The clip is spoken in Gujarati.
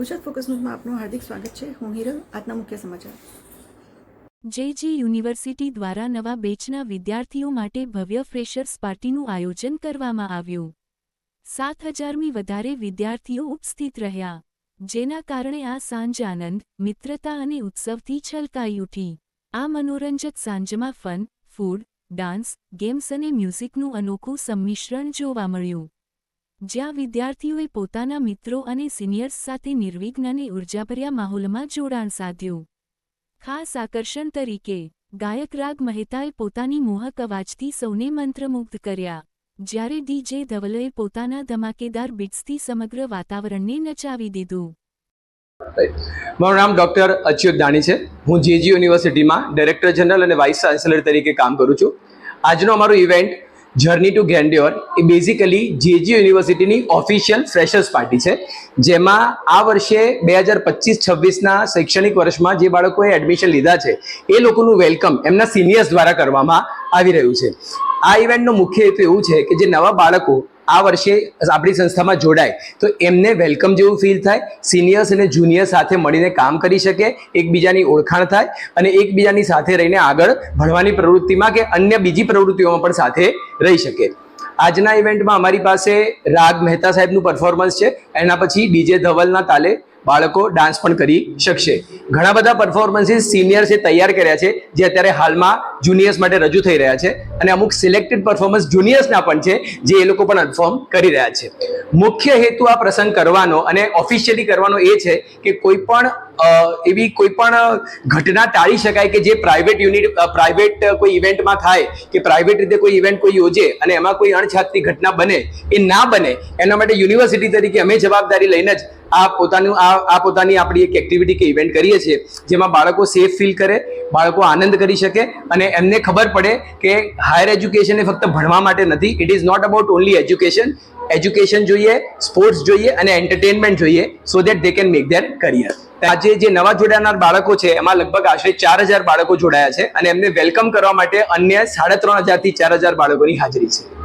ગુજરાત ફોકસ ન્યૂઝમાં આપનું હાર્દિક સ્વાગત છે. હું હિરલ, આજના મુખ્ય સમાચાર. જેજી યુનિવર્સિટી દ્વારા નવા બેચના વિદ્યાર્થીઓ માટે ભવ્ય ફ્રેશર્સ પાર્ટીનું આયોજન કરવામાં આવ્યું. સાત હજારમી વધારે વિદ્યાર્થીઓ ઉપસ્થિત રહ્યા. જેના કારણે આ સાંજ આનંદ, મિત્રતા અને ઉત્સવથી છલકાઈ ઉઠી. આ મનોરંજક સાંજમાં ફન, ફૂડ, ડાન્સ, ગેમ્સ અને મ્યુઝિકનું અનોખું સંમિશ્રણ જોવા મળ્યું. જ્યાં વિદ્યાર્થીઓએ પોતાના મિત્રો અને સિનિયર્સ સાથે નિર્વિઘ્ન અને ઉર્જાભર્યા માહોલમાં જોડાણ સાધ્યું. ખાસ આકર્ષણ તરીકે, ગાયક રાગ મહેતાએ પોતાની મોહક અવાજથી સૌને મંત્રમુગ્ધ કર્યા. જ્યારે ડીજે ધવલએ પોતાના ધમાકેદાર બીટ્સથી સમગ્ર વાતાવરણને નચાવી દીધું. મારું નામ ડૉક્ટર અચ્યુત દાણી છે. હું જેજી યુનિવર્સિટીમાં ડાયરેક્ટર જનરલ અને વાઇસ ચાન્સેલર તરીકે કામ કરું છું. આજનો અમારો ઇવેન્ટ જર્ની ટુ ગેન્ડ્યોર એ બેઝિકલી જેજી યુનિવર્સિટીની ઓફિશિયલ ફ્રેશર્સ પાર્ટી છે, જેમાં આ વર્ષે બે હજાર પચીસ છવ્વીસના શૈક્ષણિક વર્ષમાં જે બાળકોએ એડમિશન લીધા છે, એ લોકોનું વેલકમ એમના સિનિયર્સ દ્વારા કરવામાં આવી રહ્યું છે. આ ઇવેન્ટનો મુખ્ય હેતુ એવું છે કે જે નવા બાળકો આ વર્ષે આપણી સંસ્થામાં જોડાય. તો એમને વેલકમ જેવું ફીલ થાય સિનિયર્સ અને જુનિયર સાથે મળીને કામ કરી શકે, એકબીજાની ઓળખાણ થાય અને એકબીજાની સાથે રહીને આગળ ભણવાની પ્રવૃત્તિમાં કે અન્ય બીજી પ્રવૃત્તિઓમાં પણ સાથે રહી શકે. આજના ઇવેન્ટમાં અમારી પાસે રાગ મહેતા સાહેબનું પરફોર્મન્સ છે. એના પછી ડીજે ધવલના તાલે બાળકો ડાન્સ પણ કરી શકશે. ઘણા બધા પરફોર્મન્સીસ સિનિયર્સે તૈયાર કર્યા છે, જે અત્યારે હાલમાં જુનિયર્સ માટે રજૂ થઈ રહ્યા છે અને અમુક સિલેક્ટેડ પરફોર્મન્સ જુનિયર્સના પણ છે જે એ લોકો પણ પરફોર્મ કરી રહ્યા છે. મુખ્ય હેતુ આ પ્રસંગ કરવાનો અને ઓફિશિયલી કરવાનો એ છે કે કોઈ પણ એવી કોઈ પણ ઘટના ટાળી શકાય કે જે પ્રાઇવેટ યુનિટ પ્રાઇવેટ કોઈ ઇવેન્ટમાં થાય કે પ્રાઇવેટ રીતે કોઈ ઇવેન્ટ કોઈ યોજે અને એમાં કોઈ અણછાતની ઘટના બને એ ના બને, એના માટે યુનિવર્સિટી તરીકે અમે જવાબદારી લઈને જ આ પોતાનું, આ આ પોતાની આપણી એક એક્ટિવિટી કે ઇવેન્ટ કરીએ છીએ જેમાં બાળકો સેફ ફીલ કરે, બાળકો આનંદ કરી શકે અને એમને ખબર પડે કે હાયર એજ્યુકેશન એ ફક્ત ભણવા માટે નથી. It is not about only education education જોઈએ સ્પોર્ટ્સ જોઈએ અને એન્ટરટેનમેન્ટ જોઈએ so that they can make their career આજે જે નવા જોડાનાર બાળકો છે, એમાં લગભગ આશરે ચાર હજાર બાળકો જોડાયા છે અને એમને વેલકમ કરવા માટે અન્ય સાડા ત્રણ હજારથી ચાર હજાર બાળકોની હાજરી છે.